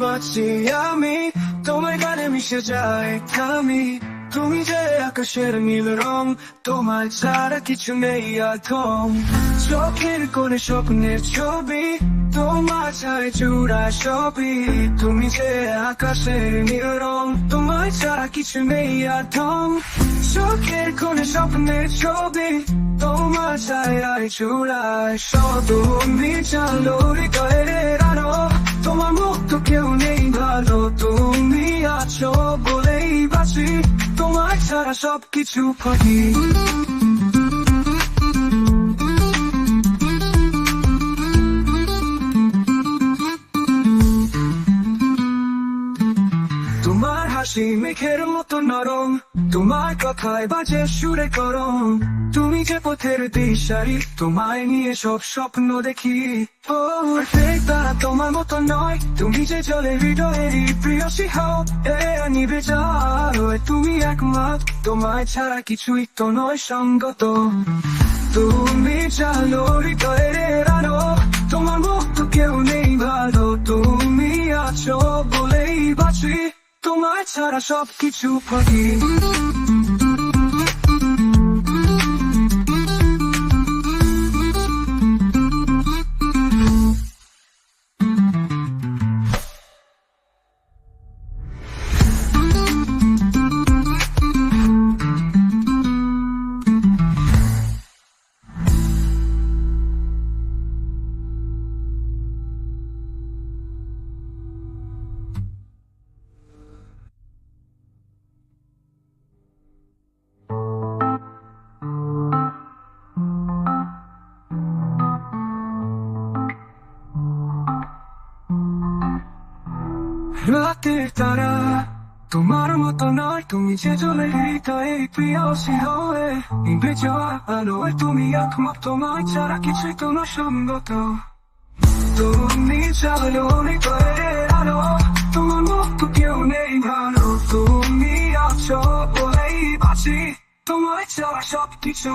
বাঁচি আমি তোমার গানে মিশে যায় আমি তুমি যে আকাশের নীল রং তোমার ছাড়া কিছু নেই আথম চোখের কোণে স্বপ্নের ছবি তোমার ছায় চূড়া সবই তুমি যে আকাশের নীল রং তোমার ছাড়া কিছু নেই আথম চোখের কোণে স্বপ্নের ছবি তোমার ছায় চূড়ায় সব তুমি চালো হৃদয়ের সবকিছু ফাঁকি হাসি মেঘের মতো নরম। তোমার কথায় বাজে সুরে করম তুমি যে পথের দিশারি, তোমায় নিয়ে সব স্বপ্ন দেখি। ও তারা তোমার মতো নয়। তুমি যে চলে হৃদয়েরই প্রিয় হও এ নিবে যাও তুমি একমাত্র। তোমায় ছাড়া কিছুই তো নয় সঙ্গত। তুমি চালো হৃদয়ের আলো। তোমার মুক্ত কেউ নেই ভালো। তুমি আছো বলেই বাঁচি। তোমার ছাড়া সবকিছু ফাঁকি রাতের তারা তোমার মতো নয় তুমি যে চলে হৃদয়ে প্রিয় হয়ে নিবে যাওয়া আলো তুমি একমাত্র তোমার ছাড়া কিছুই তোমার সঙ্গত তুমি চালো হৃদয়ে আলো তোমার মতো কেউ নেই ভালো তুমি আছো বলেই বাঁচি তোমার ছাড়া সব কিছু